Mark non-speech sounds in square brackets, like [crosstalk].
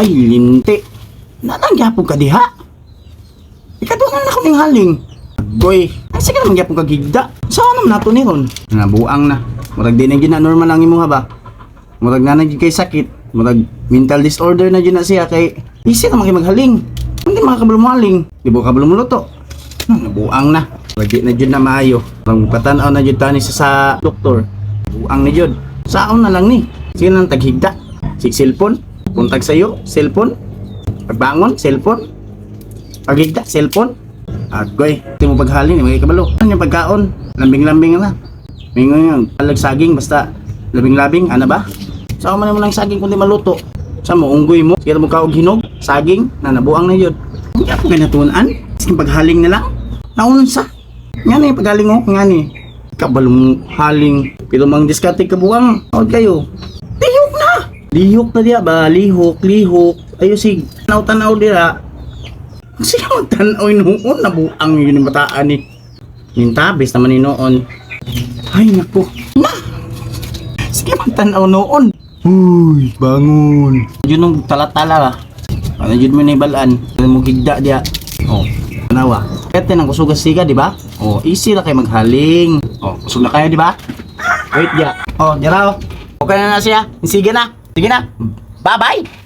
Ay, linti. Nalangyapon ka diha. Ikadunan na kaming haling. Boy, ay sige naman gyapon ka gigda. Saan naman nato ni ron? Nga buang na. Murag di na gina normal ang imong haba. Murag na naging kay sakit. Murag mental disorder na dyan na siya kay isi naman kay maghaling. Hindi makakabalo haling. Di ba kabalo mo luto? Hmm, nabuang na. Murag di na dyan na maayo. Murag patanaw na dyan tani sa sa doktor. Buang ni dyan. Saon na lang ni. Sige nang taghigda. Sig cellphone. Puntag sa'yo. Cellphone. Pagbangon. Cellphone. Paghigda. Cellphone. Agoy. Hindi mo paghalin. May kabalo. Ano yung pagkaon? Lambing-lambing na. Mingon yung talag saging. Basta labing-labing. Ano ba? Saan man mo lang saging kundi maluto. Sa mo, unggoy mo. Sige mo kaog hinog. Saging. Na nabuang na yun. Hindi ako ganatunan. Sige paghaling na lang. Naunan sa. Nga ni paghaling mo. Nga ni. Kabalong haling. Pero mang diskarte ka buwang. Huwag kayo. Lihok na. Lihok na diya ba? Lihok, lihok. Ayo sig. Tanaw-tanaw diya. Sige [laughs] magtanaw noon. Nabuang yun yung bataan ni. Yung tabis naman ni noon. Ay naku. Na. Sige magtanaw noon. Uy, bangon. Yun yung talatala ba? Ano yun mo na ibalaan? Ano mo gigda diya? Oh, tanawa. Kaya nang kusugas siga, di ba? Oh, easy na kayo maghaling. Oh, kusog na kayo, di ba? Wait, diya. Oh, diya raw. Okay na na siya. Sige na. Sige na. Bye-bye.